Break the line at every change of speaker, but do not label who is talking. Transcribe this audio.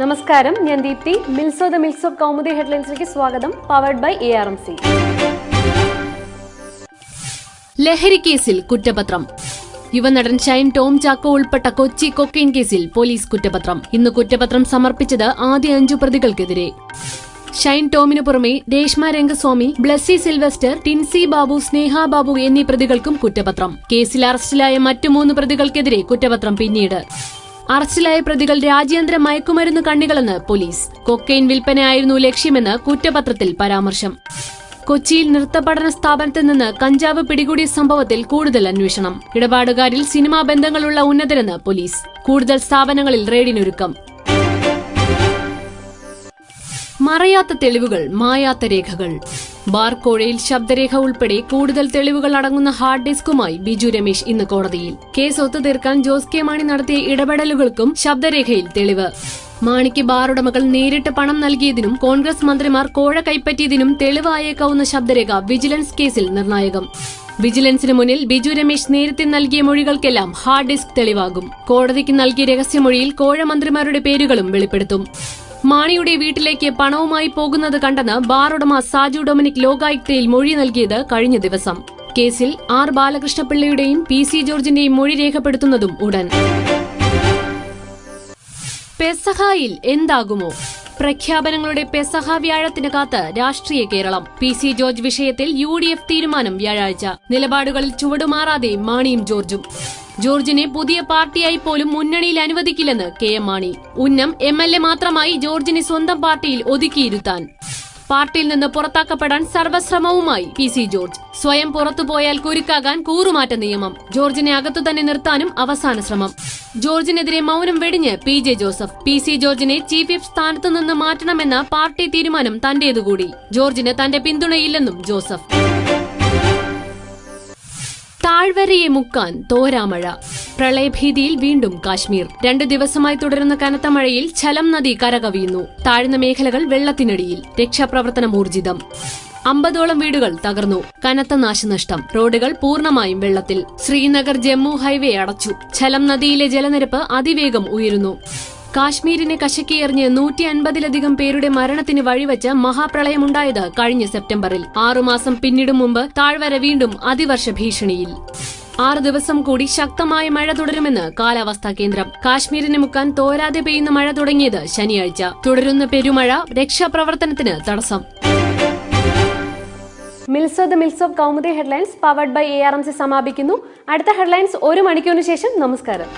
നമസ്കാരം. ഞാൻ ദീപ്തി. മിൽസോ ദ മിൽസ് കൗമുദി ഹെഡ്ലൈൻസിലേക്ക് സ്വാഗതം. Powered by A R M C
ലഹരി കേസിൽ കുറ്റപത്രം. യുവനടൻ ഷൈൻ ടോം ചാക്കോ ഉൾപ്പെട്ട കൊച്ചി കൊക്കൈൻ കേസിൽ പോലീസ് കുറ്റപത്രം. ഇന്ന് കുറ്റപത്രം സമർപ്പിച്ചത് ആദ്യ അഞ്ചു പ്രതികൾക്കെതിരെ. ഷൈൻ ടോമിനു പുറമെ രേഷ്മ രംഗസ്വാമി ബ്ലസ്സി സിൽവസ്റ്റർ ടിൻസി ബാബു സ്നേഹ ബാബു എന്നീ പ്രതികൾക്കും കുറ്റപത്രം. കേസിൽ അറസ്റ്റിലായ മറ്റു മൂന്ന് പ്രതികൾക്കെതിരെ കുറ്റപത്രം പിന്നീട്. അറസ്റ്റിലായ പ്രതികൾ രാജ്യാന്തര മയക്കുമരുന്ന് കണ്ണികളെന്ന് പോലീസ്. കൊക്കെയിൻ വിൽപ്പനയായിരുന്നു ലക്ഷ്യമെന്ന് കുറ്റപത്രത്തിൽ പരാമർശം. കൊച്ചിയിൽ നൃത്തപഠന സ്ഥാപനത്തിൽ നിന്ന് കഞ്ചാവ് പിടികൂടിയ സംഭവത്തിൽ കൂടുതൽ അന്വേഷണം. ഇടപാടുകാരിൽ സിനിമാ ബന്ധങ്ങളുള്ള ഉന്നതരെന്ന് പോലീസ്. കൂടുതൽ സ്ഥാപനങ്ങളിൽ റെയ്ഡിനൊരുക്കം. മറയാത്ത തെളിവുകൾ മായാത്ത രേഖകൾ. ബാർക്കോഴയിൽ ശബ്ദരേഖ ഉൾപ്പെടെ കൂടുതൽ തെളിവുകൾ അടങ്ങുന്ന ഹാർഡ് ഡിസ്കുമായി ബിജു രമേശ് ഇന്ന് കോടതിയിൽ. കേസ് ഒത്തുതീർക്കാൻ ജോസ് കെ മാണി നടത്തിയ ഇടപെടലുകൾക്കും ശബ്ദരേഖയിൽ തെളിവ്. മാണിക്ക് ബാറുടമകൾ നേരിട്ട് പണം നൽകിയതിനും കോൺഗ്രസ് മന്ത്രിമാർ കോഴ കൈപ്പറ്റിയതിനും തെളിവായേക്കാവുന്ന ശബ്ദരേഖ വിജിലൻസ് കേസിൽ നിർണായകം. വിജിലൻസിന് മുന്നിൽ ബിജു രമേശ് നേരത്തെ നൽകിയ മൊഴികൾക്കെല്ലാം ഹാർഡ് ഡിസ്ക് തെളിവാകും. കോടതിക്ക് നൽകിയ രഹസ്യമൊഴിയിൽ കോഴ മന്ത്രിമാരുടെ പേരുകളും വെളിപ്പെടുത്തും. മാണിയുടെ വീട്ടിലേക്ക് പണവുമായി പോകുന്നത് കണ്ടെന്ന് ബാർ ഉടമ സാജു ഡൊമിനിക് ലോകായുക്തയിൽ മൊഴി നൽകിയത് കഴിഞ്ഞ ദിവസം. കേസിൽ ആർ ബാലകൃഷ്ണപിള്ളയുടെയും പി സി ജോർജിന്റെയും മൊഴി രേഖപ്പെടുത്തുന്നതും ഉടൻ. പെസഹായിൽ എന്താകുമോ? പ്രഖ്യാപനങ്ങളുടെ പെസഹ വ്യാഴത്തിന് കാത്ത് രാഷ്ട്രീയ കേരളം. പി സി ജോർജ് വിഷയത്തിൽ യു ഡി എഫ് തീരുമാനം വ്യാഴാഴ്ച. നിലപാടുകളിൽ ചുവടുമാറാതെ മാണിയും ജോർജും. ജോർജിനെ പുതിയ പാർട്ടിയായി പോലും മുന്നണിയിൽ അനുവദിക്കില്ലെന്ന് കെ എം മാണി. ഉന്നം എം എൽ എ മാത്രമായി ജോർജിനെ സ്വന്തം പാർട്ടിയിൽ ഒതുക്കിയിരുത്താൻ. പാർട്ടിയിൽ നിന്ന് പുറത്താക്കപ്പെടാൻ സർവശ്രമവുമായി പി സി ജോർജ്. സ്വയം പുറത്തുപോയാൽ കുരുക്കാകാൻ കൂറുമാറ്റ നിയമം. ജോർജിനെ അകത്തു തന്നെ നിർത്താനും അവസാന ശ്രമം. ജോർജിനെതിരെ മൗനം വെടിഞ്ഞ് P J Joseph. P C ജോർജിനെ ചീഫ് വിപ്പ് സ്ഥാനത്തു നിന്ന് മാറ്റണമെന്ന പാർട്ടി തീരുമാനം തന്റേതുകൂടി. ജോർജിന് തന്റെ പിന്തുണയില്ലെന്നും ജോസഫ്. താഴ്വരയെ മുക്കാൻ തോരാമഴ. പ്രളയഭീതിയിൽ വീണ്ടും കാശ്മീർ. രണ്ടു ദിവസമായി തുടരുന്ന കനത്ത മഴയിൽ ഛലം നദി കരകവിയുന്നു. താഴ്ന്ന മേഖലകൾ വെള്ളത്തിനടിയിൽ. രക്ഷാപ്രവർത്തനം ഊർജിതം. അമ്പതോളം വീടുകൾ തകർന്നു. കനത്ത നാശനഷ്ടം. റോഡുകൾ പൂർണമായും വെള്ളത്തിൽ. ശ്രീനഗർ ജമ്മു ഹൈവേ അടച്ചു. ഛലം നദിയിലെ ജലനിരപ്പ് അതിവേഗം ഉയരുന്നു. കാശ്മീരിനെ കശക്കിയെറിഞ്ഞ് നൂറ്റി അൻപതിലധികം പേരുടെ മരണത്തിന് വഴിവെച്ച മഹാപ്രളയമുണ്ടായത് കഴിഞ്ഞ സെപ്റ്റംബറിൽ. ആറുമാസം പിന്നിടും മുമ്പ് താഴ്വര വീണ്ടും അതിവർഷ ഭീഷണിയിൽ. ആറ് ദിവസം കൂടി ശക്തമായ മഴ തുടരുമെന്ന് കാലാവസ്ഥാ കേന്ദ്രം. കാശ്മീരിന് മുക്കാൻ തോരാതെ പെയ്യുന്ന മഴ തുടങ്ങിയത് ശനിയാഴ്ച. തുടരുന്ന പെരുമഴ രക്ഷാപ്രവർത്തനത്തിന് തടസ്സം.
മിൽസോ ദ mills of Kaumudi headlines powered by A R M C സമാപിക്കുന്നു. അടുത്ത ഹെഡ്ലൈൻസ് ഒരു മണിക്കൂറിന് ശേഷം. നമസ്കാരം.